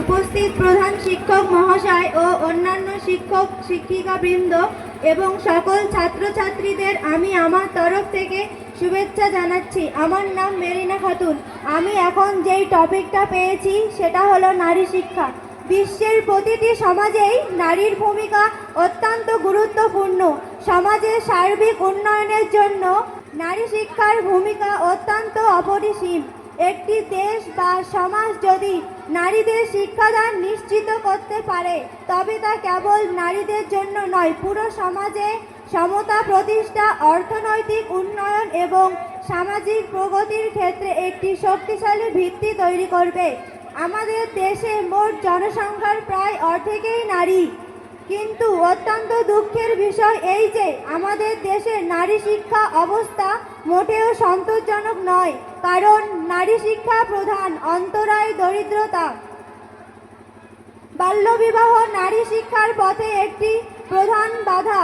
উপস্থিত প্রধান শিক্ষক মহাশয় ও অন্যান্য শিক্ষক, শিক্ষিকাবৃন্দ এবং সকল ছাত্রছাত্রীদের আমি আমার তরফ থেকে শুভেচ্ছা জানাচ্ছি। আমার নাম মেরিনা খাতুন। আমি এখন যেই টপিকটা পেয়েছি সেটা হলো নারী শিক্ষা। বিশ্বের প্রতিটি সমাজেই নারীর ভূমিকা অত্যন্ত গুরুত্বপূর্ণ। সমাজের সার্বিক উন্নয়নের জন্য নারী শিক্ষার ভূমিকা অত্যন্ত অপরিসীম। একটি দেশ বা সমাজ যদি নারীদের শিক্ষাদান নিশ্চিত করতে পারে, তবে তা কেবল নারীদের জন্য নয়, পুরো সমাজে সমতা প্রতিষ্ঠা, অর্থনৈতিক উন্নয়ন এবং সামাজিক প্রগতির ক্ষেত্রে একটি শক্তিশালী ভিত্তি তৈরি করবে। আমাদের দেশে মোট জনসংখ্যার প্রায় অর্ধেকই নারী। কিন্তু অত্যন্ত দুঃখের বিষয় এই যে, আমাদের দেশের নারী শিক্ষা অবস্থা মোটেও সন্তোষজনক নয়, কারণ নারী শিক্ষা প্রধান অন্তরায় দরিদ্রতা। বাল্যবিবাহ নারী শিক্ষার পথে একটি প্রধান বাধা।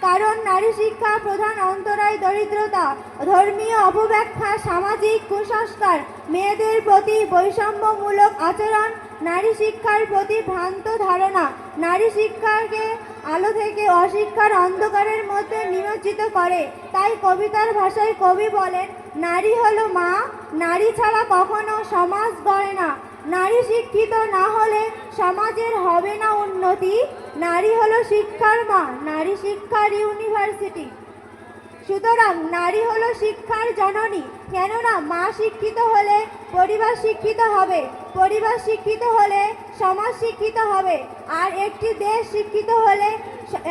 কারণ নারী শিক্ষা প্রধান অন্তরায় দরিদ্রতা। ধর্মীয় অপব্যাখ্যা, সামাজিক কুসংস্কার, মেয়েদের প্রতি বৈষম্যমূলক আচরণ নারী শিক্ষার প্রতি ভ্রান্ত ধারণা। নারী শিক্ষাকে আলো থেকে অশিক্ষার অন্ধকারের মধ্যে নিমজ্জিত করে। তাই কবিতার ভাষায় কবি বলেন, নারী হলো মা, নারী ছাড়া কখনো সমাজ গড়ে না। নারী শিক্ষিত না হলে সমাজের হবে না উন্নতি। নারী হলো শিক্ষার মা, নারী শিক্ষার ইউনিভার্সিটি। সুতরাং নারী হলো শিক্ষার জননী, কেননা মা শিক্ষিত হলে পরিবার শিক্ষিত হবে, পরিবার শিক্ষিত হলে সমাজ শিক্ষিত হবে, আর একটি দেশ শিক্ষিত হলে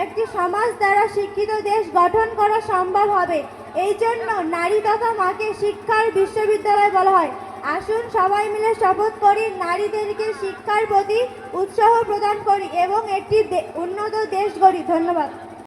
একটি সমাজ দ্বারা শিক্ষিত দেশ গঠন করা সম্ভব হবে। এই জন্য নারী তথা মাকে শিক্ষার বিশ্ববিদ্যালয় বলা হয়। আসুন সবাই মিলে শপথ করি, নারীদেরকে শিক্ষার প্রতি উৎসাহ প্রদান করি এবং একটি উন্নত দেশ গড়ি। ধন্যবাদ।